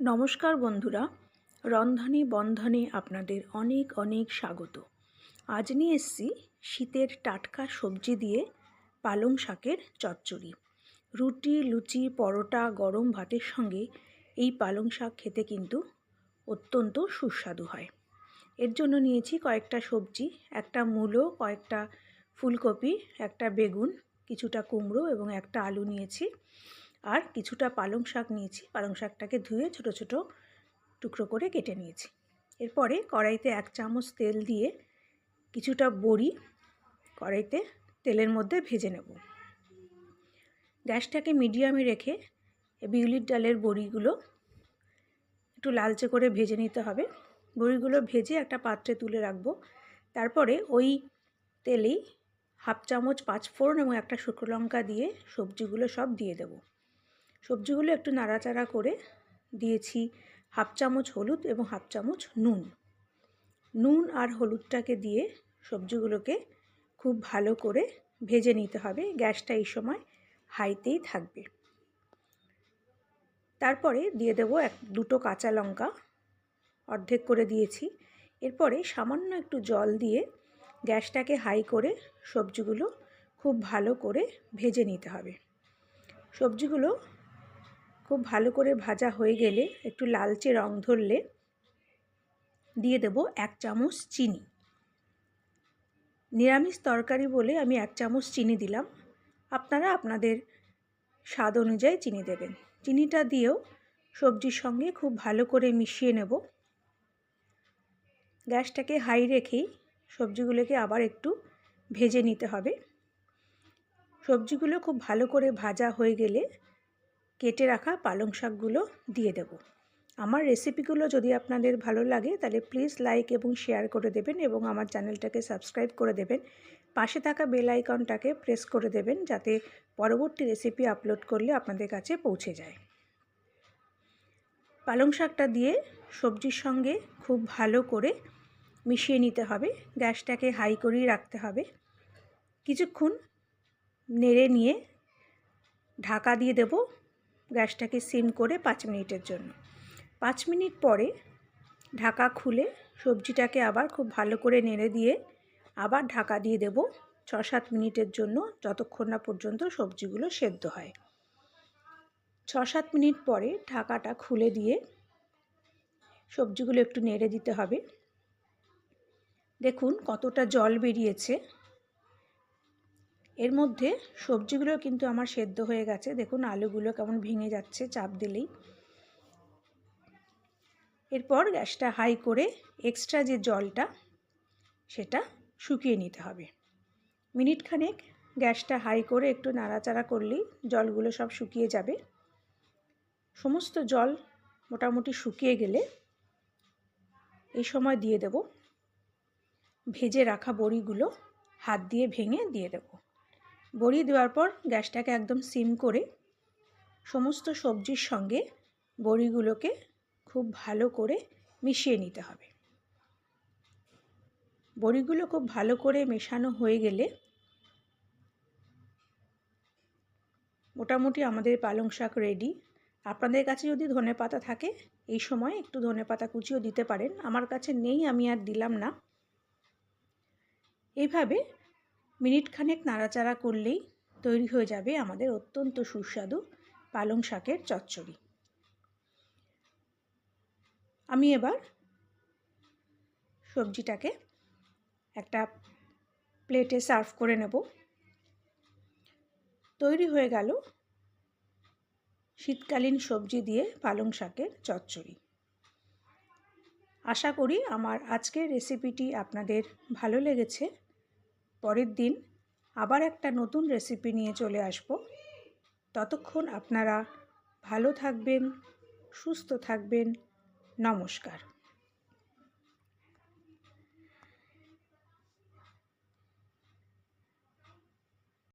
নমস্কার বন্ধুরা, রন্ধনে বন্ধনে আপনাদের অনেক অনেক স্বাগত। আজ নিয়ে এসছি শীতের টাটকা সবজি দিয়ে পালং শাকের চচ্চড়ি। রুটি, লুচি, পরোটা, গরম ভাতের সঙ্গে এই পালং শাক খেতে কিন্তু অত্যন্ত সুস্বাদু হয়। এর জন্য নিয়েছি কয়েকটা সবজি, একটা মূলো, কয়েকটা ফুলকপি, একটা বেগুন, কিছুটা কুমড়ো এবং একটা আলু নিয়েছি। আর কিছুটা পালং শাক নিয়েছি। পালং শাকটাকে ধুয়ে ছোট ছোট টুকরো করে কেটে নিয়েছি। এরপরে কড়াইতে এক চামচ তেল দিয়ে কিছুটা বড়ি কড়াইতে তেলের মধ্যে ভেজে নেব। গ্যাসটাকে মিডিয়ামে রেখে বিউলির ডালের বড়িগুলো একটু লালচে করে ভেজে নিতে হবে। বড়িগুলো ভেজে একটা পাত্রে তুলে রাখব। তারপরে ওই তেলেই হাফ চামচ পাঁচফোড়ন এবং একটা শুকনো লঙ্কা দিয়ে সবজিগুলো সব দিয়ে দেবো। সবজিগুলো একটু নাড়াচাড়া করে দিয়েছি হাফ চামচ হলুদ এবং হাফ চামচ নুন। নুন আর হলুদটাকে দিয়ে সবজিগুলোকে খুব ভালো করে ভেজে নিতে হবে। গ্যাসটা এই সময় হাইতেই থাকবে। তারপরে দিয়ে দেবো এক, দুটো কাঁচা লঙ্কা অর্ধেক করে দিয়েছি। এরপরে সামান্য একটু জল দিয়ে গ্যাসটাকে হাই করে সবজিগুলো খুব ভালো করে ভেজে নিতে হবে। সবজিগুলো খুব ভালো করে ভাজা হয়ে গেলে একটু লালচে রং ধরলে দিয়ে দেব এক চামচ চিনি। নিরামিষ তরকারি বলে আমি এক চামচ চিনি দিলাম। আপনারা আপনাদের স্বাদ অনুযায়ী চিনি দেবেন। চিনিটা দিয়েও সবজির সঙ্গে খুব ভালো করে মিশিয়ে নেব। গ্যাসটাকে হাই রেখেই সবজিগুলোকে আবার একটু ভেজে নিতে হবে। সবজিগুলো খুব ভালো করে ভাজা হয়ে গেলে কেটে রাখা পালং শাকগুলো দিয়ে দেব। আমার রেসিপিগুলো যদি আপনাদের ভালো লাগে, তাহলে প্লিজ লাইক এবং শেয়ার করে দেবেন এবং আমার চ্যানেলটাকে সাবস্ক্রাইব করে দেবেন। পাশে থাকা বেল আইকনটাকে প্রেস করে দেবেন যাতে পরবর্তী রেসিপি আপলোড করলে আপনাদের কাছে পৌঁছে যায়। পালং শাকটা দিয়ে সবজির সঙ্গে খুব ভালো করে মিশিয়ে নিতে হবে। গ্যাসটাকে হাই করেই রাখতে হবে। কিছুক্ষণ নেড়ে নিয়ে ঢাকা দিয়ে দেব। গ্যাসটাকে সিম করে পাঁচ মিনিটের জন্য। পাঁচ মিনিট পরে ঢাকা খুলে সবজিটাকে আবার খুব ভালো করে নেড়ে দিয়ে আবার ঢাকা দিয়ে দেব ছ সাত মিনিটের জন্য যতক্ষণ না পর্যন্ত সবজিগুলো সেদ্ধ হয়। ছ সাত মিনিট পরে ঢাকাটা খুলে দিয়ে সবজিগুলো একটু নেড়ে দিতে হবে। দেখুন কতটা জল বেরিয়েছে। এর মধ্যে সবজিগুলো কিন্তু আমার সেদ্ধ হয়ে গেছে। দেখুন, আলুগুলো কেমন ভেঙে যাচ্ছে, চাপ দিলেই। এরপর গ্যাসটা হাই করে এক্সট্রা যে জলটা, সেটা শুকিয়ে নিতে হবে। মিনিট খানেক গ্যাসটা হাই করে একটু নাড়াচাড়া করলেই জলগুলো সব শুকিয়ে যাবে। সমস্ত জল মোটামুটি শুকিয়ে গেলে এই সময় দিয়ে দেব। ভেজে রাখা বড়িগুলো হাত দিয়ে ভেঙে দিয়ে দেবো। বড়ি দেওয়ার পর গ্যাসটাকে একদম সিম করে সমস্ত সবজির সঙ্গে বড়িগুলোকে খুব ভালো করে মিশিয়ে নিতে হবে। বড়িগুলো খুব ভালো করে মেশানো হয়ে গেলে মোটামুটি আমাদের পালং শাক রেডি আপনাদের কাছে যদি ধনে পাতা থাকে, এই সময় একটু ধনে পাতা কুচিও দিতে পারেন। আমার কাছে নেই, আমি আর দিলাম না। এইভাবে মিনিট খানেক নাড়াচাড়া করলেই তৈরি হয়ে যাবে আমাদের অত্যন্ত সুস্বাদু পালং শাকের চচ্চড়ি। আমি এবার সবজিটাকে একটা প্লেটে সার্ভ করে নেব। তৈরি হয়ে গেল শীতকালীন সবজি দিয়ে পালং শাকের চচ্চড়ি। আশা করি আমার আজকের রেসিপিটি আপনাদের ভালো লেগেছে। পরের দিন আবার একটা নতুন রেসিপি নিয়ে চলে আসব। ততক্ষণ আপনারা ভালো থাকবেন, সুস্থ থাকবেন। নমস্কার।